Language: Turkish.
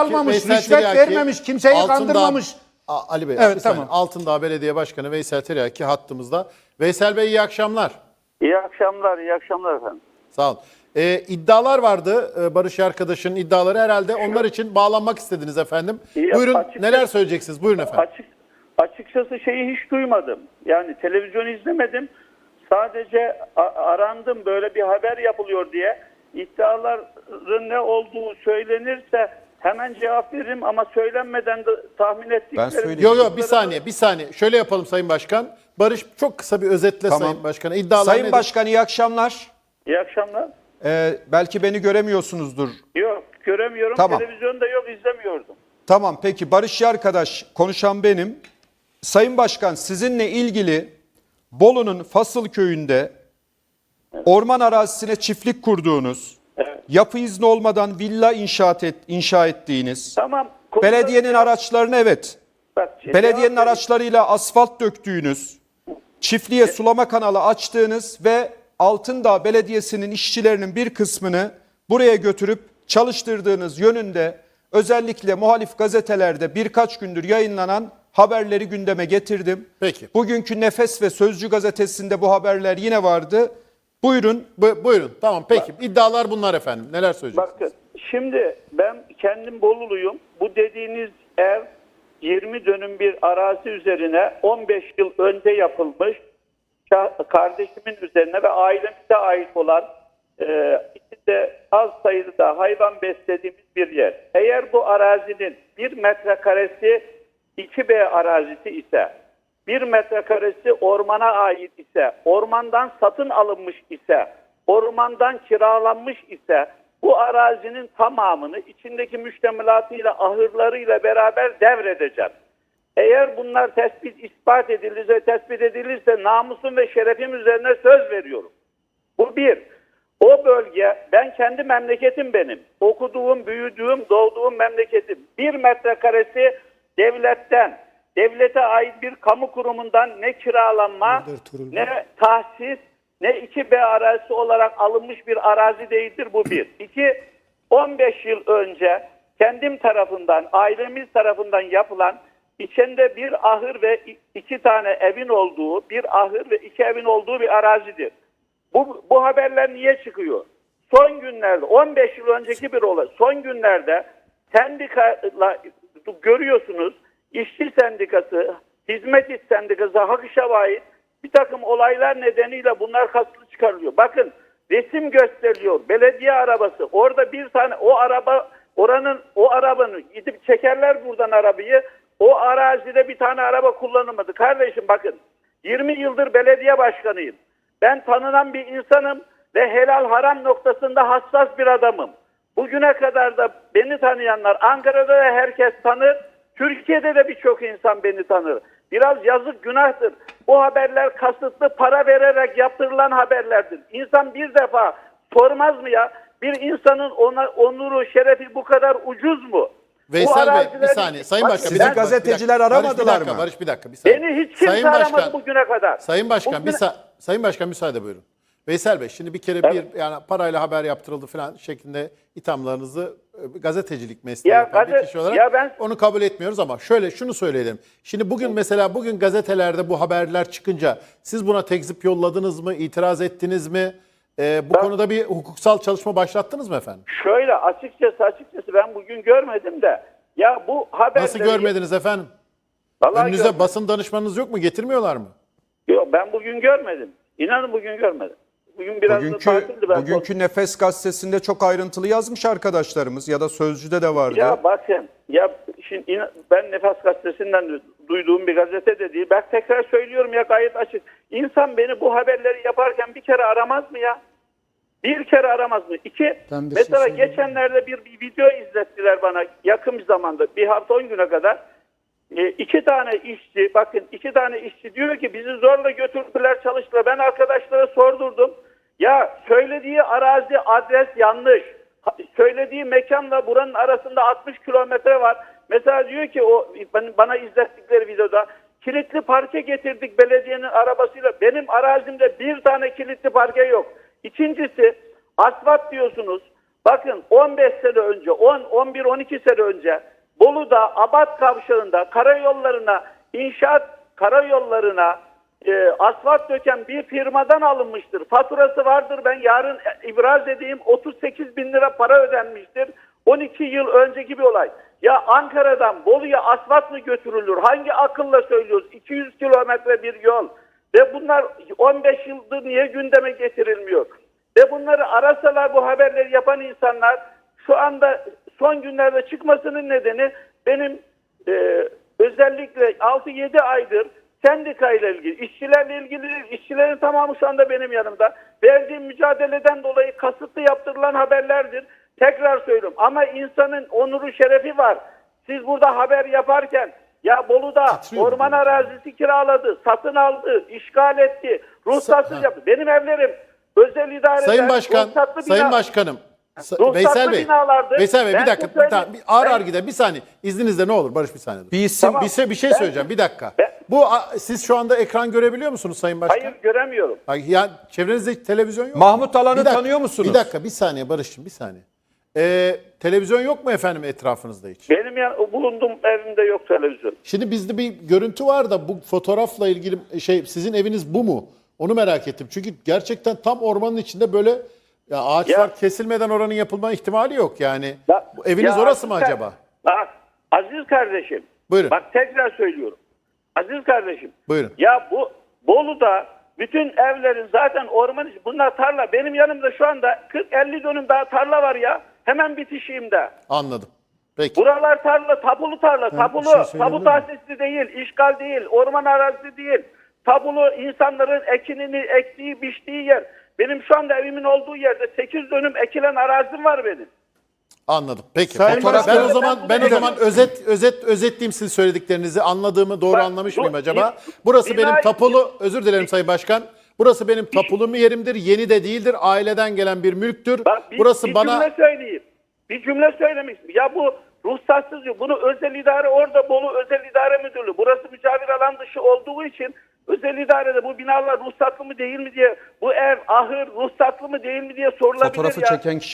almamış, Veysel rüşvet Tiryaki, vermemiş, kimseyi Altındağ- kandırmamış. A- Ali Bey, Evet, tamam. Altındağ Belediye Başkanı Veysel Tiryaki hattımızda. Veysel Bey iyi akşamlar. İyi akşamlar, iyi akşamlar efendim. Sağ olun. Ee, iddialar vardı e, Barış arkadaşın iddiaları herhalde onlar için bağlanmak istediniz efendim. İyi, Buyurun açıkçası- neler söyleyeceksiniz? Buyurun efendim. Açık, açıkçası şeyi hiç duymadım. Yani televizyon izlemedim. Sadece arandım böyle bir haber yapılıyor diye. İddiaların ne olduğu söylenirse hemen cevap veririm ama söylenmeden de tahmin ettiklerim. söyleyeyim. Yok yok bir saniye bir saniye. Şöyle yapalım Sayın Başkan. Barış çok kısa bir özetle Tamam. Sayın Başkan'a. İddialar Sayın nedir? Başkan iyi akşamlar. İyi akşamlar. Ee, belki beni göremiyorsunuzdur. Yok göremiyorum. Tamam. Televizyonda yok izlemiyordum. Tamam peki Barış arkadaş konuşan benim. Sayın Başkan sizinle ilgili Bolu'nun Fasıl köyünde orman arazisine çiftlik kurduğunuz. Yapı izni olmadan villa inşaat et, inşa ettiğiniz, Tamam. belediyenin araçlarını evet, Bak, şey, belediyenin cevap- araçlarıyla asfalt döktüğünüz, çiftliğe sulama kanalı açtığınız ve Altındağ Belediyesi'nin işçilerinin bir kısmını buraya götürüp çalıştırdığınız yönünde özellikle muhalif gazetelerde birkaç gündür yayınlanan haberleri gündeme getirdim. Peki. Bugünkü Nefes ve Sözcü gazetesinde bu haberler yine vardı. Buyurun. Bu- buyurun tamam peki. İddialar bunlar efendim. Neler söyleyeceksiniz? Bakın şimdi ben kendim Boluluyum. Bu dediğiniz ev 20 dönüm bir arazi üzerine 15 yıl önce yapılmış. Ka- Kardeşimin üzerine ve ailemize ait olan e, içinde az sayıda hayvan beslediğimiz bir yer. Eğer bu arazinin bir metrekaresi 2B arazisi ise bir metrekaresi ormana ait ise, ormandan satın alınmış ise, ormandan kiralanmış ise bu arazinin tamamını içindeki müştemilatıyla, ahırlarıyla beraber devredeceğim. Eğer bunlar tespit, ispat edilirse, tespit edilirse namusum ve şerefim üzerine söz veriyorum. Bu bir. O bölge, ben kendi memleketim benim. Okuduğum, büyüdüğüm, doğduğum memleketim. Bir metrekaresi devletten, devlete ait bir kamu kurumundan ne kiralanma, ne tahsis, ne 2B arazisi olarak alınmış bir arazi değildir bu bir. İki, 15 yıl önce kendim tarafından, ailemiz tarafından yapılan içinde bir ahır ve iki tane evin olduğu, bir ahır ve iki evin olduğu bir arazidir. Bu, bu haberler niye çıkıyor? Son günlerde 15 yıl önceki bir olay. Son günlerde sendikayla görüyorsunuz işçi sendikası, hizmet iş sendikası, hak işe ait bir takım olaylar nedeniyle bunlar kasıtlı çıkarılıyor. Bakın resim gösteriliyor. Belediye arabası. Orada bir tane o araba oranın o arabanın gidip çekerler buradan arabayı. O arazide bir tane araba kullanılmadı. Kardeşim bakın 20 yıldır belediye başkanıyım. Ben tanınan bir insanım ve helal haram noktasında hassas bir adamım. Bugüne kadar da beni tanıyanlar Ankara'da da herkes tanır. Türkiye'de de birçok insan beni tanır. Biraz yazık günahtır. Bu haberler kasıtlı para vererek yaptırılan haberlerdir. İnsan bir defa sormaz mı ya? Bir insanın ona, onuru, şerefi bu kadar ucuz mu? Veysel Bey bir saniye. Sayın Başkan. Sizi dakika, gazeteciler bir dakika. aramadılar Barış, bir dakika, mı? Barış bir dakika. Bir saniye. Beni hiç kimse Sayın aramadı Başkan, bugüne kadar. Sayın Başkan, Bugüne- bir sa- Sayın Başkan müsaade buyurun. Veysel Bey şimdi bir kere Evet. bir yani parayla haber yaptırıldı falan şeklinde ithamlarınızı gazetecilik mesleği Ya yapan bir kişi olarak ya ben- onu kabul etmiyoruz ama şöyle şunu söyleyelim. Şimdi bugün mesela bugün gazetelerde bu haberler çıkınca siz buna tekzip yolladınız mı, itiraz ettiniz mi? E, bu Ben- konuda bir hukuksal çalışma başlattınız mı efendim? Şöyle açıkçası açıkçası ben bugün görmedim de ya bu haberleri... Nasıl görmediniz efendim? Vallahi Önünüze görmedim. basın danışmanınız yok mu? Getirmiyorlar mı? Yok ben bugün görmedim. İnanın bugün görmedim. Bugün biraz da Bugünkü, tatildi ben. bugünkü Nefes gazetesinde çok ayrıntılı yazmış arkadaşlarımız ya da Sözcü'de de vardı. Ya bakın ya şimdi ben Nefes Gazetesi'nden duyduğum bir gazete de değil. Ben tekrar söylüyorum ya gayet açık. İnsan beni bu haberleri yaparken bir kere aramaz mı ya? Bir kere aramaz mı? İki, mesela şey geçenlerde bir, bir video izlettiler bana yakın bir zamanda. Bir hafta on güne kadar. E, iki tane işçi, bakın iki tane işçi diyor ki bizi zorla götürdüler çalıştılar. Ben arkadaşlara sordurdum. Ya söylediği arazi adres yanlış. Söylediği mekanla buranın arasında 60 kilometre var. Mesela diyor ki o bana izlettikleri videoda kilitli parke getirdik belediyenin arabasıyla. Benim arazimde bir tane kilitli parke yok. İkincisi asfalt diyorsunuz. Bakın 15 sene önce, 10, 11, 12 sene önce Bolu'da Abad kavşağında karayollarına inşaat karayollarına e, asfalt döken bir firmadan alınmıştır. Faturası vardır ben yarın ibraz edeyim 38 bin lira para ödenmiştir. 12 yıl önceki bir olay. Ya Ankara'dan Bolu'ya asfalt mı götürülür? Hangi akılla söylüyoruz? 200 kilometre bir yol. Ve bunlar 15 yıldır niye gündeme getirilmiyor? Ve bunları arasalar bu haberleri yapan insanlar şu anda son günlerde çıkmasının nedeni benim e, özellikle 6-7 aydır sendikayla ilgili, işçilerle ilgili değil, işçilerin tamamı şu anda benim yanımda. Verdiğim mücadeleden dolayı kasıtlı yaptırılan haberlerdir. Tekrar söylüyorum ama insanın onuru şerefi var. Siz burada haber yaparken ya Bolu'da Titriyor orman bu. arazisi kiraladı, satın aldı, işgal etti, ruhsatsız Ha. yaptı. Benim evlerim özel idareden Sayın Başkan, ruhsatlı Sayın bina- Başkanım. Sa- Ruhsatlı Veysel Bey. binalardır. Veysel Bey Ben bir dakika. size Bir, tamam, bir ağır Ben- ağır gidelim. Bir saniye. İzninizle ne olur Barış bir saniye. dur. Bir isim Tamam. Bir şey, bir şey Ben- söyleyeceğim. Bir dakika. Ben- Bu siz şu anda ekran görebiliyor musunuz Sayın Başkan? Hayır göremiyorum. Ay, Ya çevrenizde televizyon yok. mu? Mahmut Alan'ı Bir dakika, tanıyor musunuz? Bir dakika, bir saniye Barış'cığım, bir saniye. Ee, televizyon yok mu efendim etrafınızda hiç? Benim ya, bulunduğum evimde yok televizyon. Şimdi bizde bir görüntü var da bu fotoğrafla ilgili şey sizin eviniz bu mu? Onu merak ettim. Çünkü gerçekten tam ormanın içinde böyle ya ağaçlar Ya- kesilmeden oranın yapılma ihtimali yok yani. Ya- eviniz ya orası mı acaba? Bak Aziz kardeşim. Buyurun. Bak tekrar söylüyorum. Aziz kardeşim. Buyurun. Ya bu Bolu'da bütün evlerin zaten orman içi bunlar tarla. Benim yanımda şu anda 40-50 dönüm daha tarla var ya. Hemen bitişiğimde. Anladım. Peki. Buralar tarla, tapulu tarla, tapulu, bir şey tapu miyim? tahsisli değil, işgal değil, orman arazisi değil. Tabulu insanların ekinini ektiği, biçtiği yer. Benim şu anda evimin olduğu yerde 8 dönüm ekilen arazim var benim. Anladım. Peki. Sayın Fotoğraf- Başkan- ben o zaman ben o zaman özet özet özetleyeyim sizin söylediklerinizi. Anladığımı doğru anlamış bu- mıyım acaba? Burası benim tapulu özür dilerim Sayın Başkan. Burası benim tapulu mu yerimdir? Yeni de değildir. Aileden gelen bir mülktür. Bak bir, Burası bir bana cümle söyleyeyim. Bir cümle söylemek istiyorum. Ya bu ruhsatsız yok. Bunu özel idare orada Bolu Özel İdare Müdürlüğü. Burası mücavir alan dışı olduğu için özel idarede bu binalar ruhsatlı mı değil mi diye bu ev, ahır ruhsatlı mı değil mi diye sorulabilir Fotoğrafı ya. çeken kişi